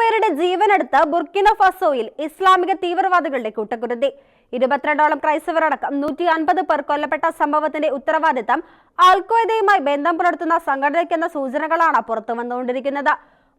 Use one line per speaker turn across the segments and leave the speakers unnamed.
പേരുടെ ജീവനെടുത്ത് ബുർക്കിന ഫസോയിൽ ഇസ്ലാമിക തീവ്രവാദികളുടെ കൂട്ടക്കുരുതി. ഇരുപത്തിരണ്ടോളം ക്രൈസ്തവരടക്കം നൂറ്റി അൻപത് പേർ കൊല്ലപ്പെട്ട സംഭവത്തിന്റെ ഉത്തരവാദിത്തം അൽക്വയ്ദയുമായി ബന്ധം പുലർത്തുന്ന സംഘടനയ്ക്കെന്ന സൂചനകളാണ് പുറത്തു വന്നുകൊണ്ടിരിക്കുന്നത്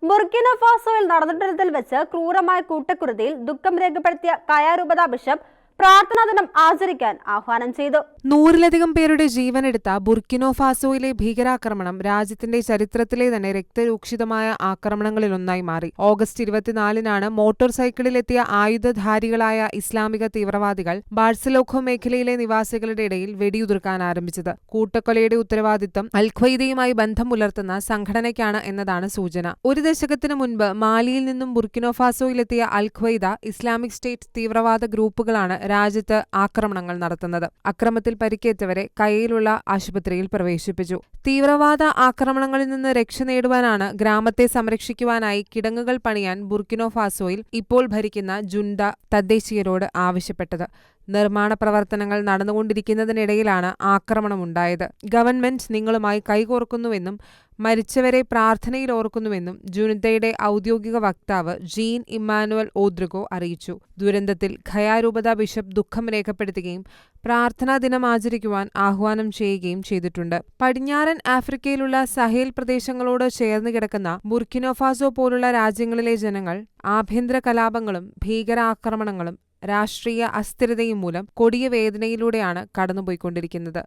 ബുർക്കിന ഫാസോയിൽ നടന്നിട്ടുള്ളതിൽ വെച്ച് ക്രൂരമായ കൂട്ടക്കുരുതിയിൽ ദുഃഖം രേഖപ്പെടുത്തിയ കയാരൂപത ബിഷപ്പ് പ്രാർത്ഥനാ ദിനം ആചരിക്കാൻ ആഹ്വാനം ചെയ്തു.
നൂറിലധികം പേരുടെ ജീവനെടുത്ത ബുർക്കിനോ ഫാസോയിലെ ഭീകരാക്രമണം രാജ്യത്തിന്റെ ചരിത്രത്തിലെ തന്നെ രക്തരൂക്ഷിതമായ ആക്രമണങ്ങളിലൊന്നായി മാറി. ഓഗസ്റ്റ് ഇരുപത്തിനാലിനാണ് മോട്ടോർ സൈക്കിളിലെത്തിയ ആയുധധാരികളായ ഇസ്ലാമിക തീവ്രവാദികൾ ബാഴ്സലോഖോ മേഖലയിലെ നിവാസികളുടെ ഇടയിൽ വെടിയുതിർക്കാൻ ആരംഭിച്ചത്. കൂട്ടക്കൊലയുടെ ഉത്തരവാദിത്തം അൽഖ്വയ്ദയുമായി ബന്ധം പുലർത്തുന്ന സംഘടനയ്ക്കാണ് എന്നതാണ് സൂചന. ഒരു ദശകത്തിനു മുൻപ് മാലിയിൽ നിന്നും ബുർക്കിനോ ഫാസോയിലെത്തിയ അൽഖ്വയ്ദ ഇസ്ലാമിക് സ്റ്റേറ്റ് തീവ്രവാദ ഗ്രൂപ്പുകളാണ് രാജ്യത്ത് ആക്രമണങ്ങൾ നടത്തുന്നത്. അക്രമത്തിൽ പരിക്കേറ്റവരെ കയ്യിലുള്ള ആശുപത്രിയിൽ പ്രവേശിപ്പിച്ചു. തീവ്രവാദ ആക്രമണങ്ങളിൽ നിന്ന് രക്ഷ നേടുവാനാണ് ഗ്രാമത്തെ സംരക്ഷിക്കുവാനായി കിടങ്ങുകൾ പണിയാൻ ബുർക്കിനോ ഫാസോയിൽ ഇപ്പോൾ ഭരിക്കുന്ന ജുണ്ട തദ്ദേശീയരോട് ആവശ്യപ്പെട്ടത്. നിർമ്മാണ പ്രവർത്തനങ്ങൾ നടന്നുകൊണ്ടിരിക്കുന്നതിനിടയിലാണ് ആക്രമണമുണ്ടായത്. ഗവൺമെന്റ് നിങ്ങളുമായി കൈകോർക്കുന്നുവെന്നും മരിച്ചവരെ പ്രാർത്ഥനയിൽ ഓർക്കുന്നുവെന്നും ജുനിതയുടെ ഔദ്യോഗിക വക്താവ് ജീൻ ഇമ്മാനുവൽ ഓദ്രിഗോ അറിയിച്ചു. ദുരന്തത്തിൽ ഖയാരൂപത ബിഷപ്പ് ദുഃഖം രേഖപ്പെടുത്തുകയും പ്രാർത്ഥനാ ദിനം ആചരിക്കുവാൻ ആഹ്വാനം ചെയ്യുകയും ചെയ്തിട്ടുണ്ട്. പടിഞ്ഞാറൻ ആഫ്രിക്കയിലുള്ള സഹേൽ പ്രദേശങ്ങളോട് ചേർന്ന് കിടക്കുന്ന ബുർക്കിനോഫാസോ പോലുള്ള രാജ്യങ്ങളിലെ ജനങ്ങൾ ആഭ്യന്തര കലാപങ്ങളും ഭീകരാക്രമണങ്ങളും രാഷ്ട്രീയ അസ്ഥിരതയും മൂലം കൊടിയ വേദനയിലൂടെയാണ് കടന്നുപോയിക്കൊണ്ടിരിക്കുന്നത്.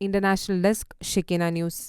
International desk Shikina news.